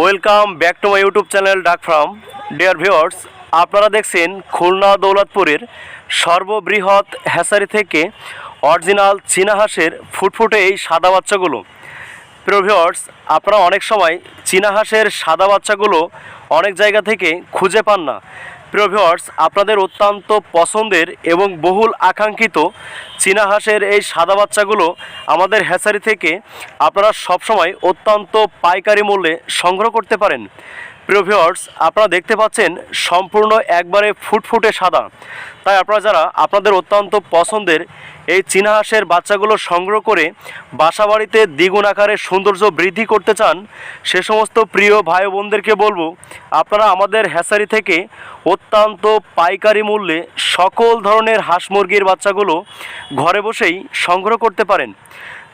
Welcome back to my YouTube channel ডাক ফ্রাম deer viewers আপনারা দেখছেন খুলনা দৌলতপুরের সর্ববৃহৎ হ্যাসারি থেকে অরিজিনাল চীনা হাঁসের ফুটফুটে এই সাদা বাচ্চাগুলো। প্রিয় আপনারা অনেক সময় চীনা হাঁসের সাদা বাচ্চাগুলো অনেক জায়গা থেকে খুঁজে পান না। প্রিয় ভিউয়ার্স আপনাদের অত্যন্ত পছন্দের এবং বহুল আকাঙ্ক্ষিত চীনা হাঁসের এই সাদা বাচ্চাগুলো আমাদের হ্যাচারি থেকে আপনারা সবসময় অত্যন্ত পাইকারি মূল্যে সংগ্রহ করতে পারেন। প্রিয় ভিউয়ার্স আপনারা দেখতে পাচ্ছেন সম্পূর্ণ একবারে ফুটফুটে সাদা। তাই আপনারা যারা আপনাদের অত্যন্ত পছন্দের এই চীনা হাঁসের বাচ্চাগুলো সংগ্রহ করে বাসা বাড়িতে দ্বিগুণ আকারে সৌন্দর্য বৃদ্ধি করতে চান, সে সমস্ত প্রিয় ভাই বোনদেরকে বলব, আপনারা আমাদের হ্যাসারি থেকে অত্যন্ত পাইকারি মূল্যে সকল ধরনের হাঁস মুরগির বাচ্চাগুলো ঘরে বসেই সংগ্রহ করতে পারেন।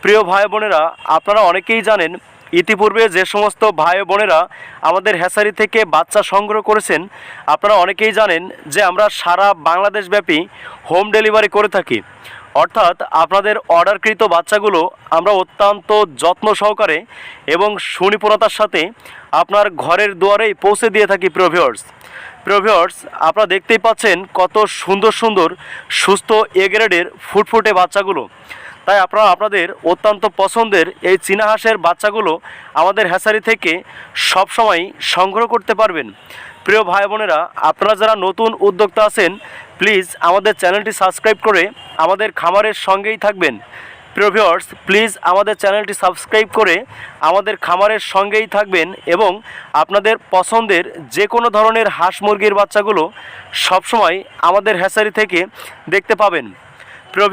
প্রিয় ভাই বোনেরা আপনারা অনেকেই জানেন ইতিপূর্বে যে সমস্ত ভাই বোনেরা আমাদের হ্যাসারি থেকে বাচ্চা সংগ্রহ করেছেন, আপনারা অনেকেই জানেন যে আমরা সারা বাংলাদেশব্যাপী হোম ডেলিভারি করে থাকি। অর্থাৎ আপনাদের অর্ডারকৃত বাচ্চাগুলো আমরা অত্যন্ত যত্ন সহকারে এবং সুনিপুণতার সাথে আপনার ঘরের দুয়ারেই পৌঁছে দিয়ে থাকি প্রভিওর্স প্রভিওর্স আপনারা দেখতেই পাচ্ছেন কত সুন্দর সুন্দর, সুস্থ এ গ্রেডের ফুটফুটে বাচ্চাগুলো। তাই আপনারা আপনাদের অত্যন্ত পছন্দের এই চীনা হাঁসের বাচ্চাগুলো আমাদের হ্যাসারি থেকে সবসময় সংগ্রহ করতে পারবেন। প্রিয় ভাই বোনেরা, আপনারা যারা নতুন উদ্যোক্তা আছেন, প্লিজ আমাদের চ্যানেলটি সাবস্ক্রাইব করে আমাদের খামারের সঙ্গেই থাকবেন। প্রিয় প্লিজ আমাদের চ্যানেলটি সাবস্ক্রাইব করে আমাদের খামারের সঙ্গেই থাকবেন এবং আপনাদের পছন্দের যে কোনো ধরনের হাঁস মুরগির বাচ্চাগুলো সবসময় আমাদের হ্যাসারি থেকে দেখতে পাবেন। প্রিয়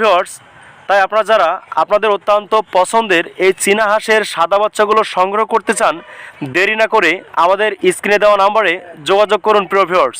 তাই আপনারা যারা আপনাদের অত্যন্ত পছন্দের এই চীনা হাঁসের সাদা বাচ্চাগুলো সংগ্রহ করতে চান, দেরি না করে আমাদের স্ক্রিনে দেওয়া নাম্বারে যোগাযোগ করুন প্রিয় ভিউয়ার্স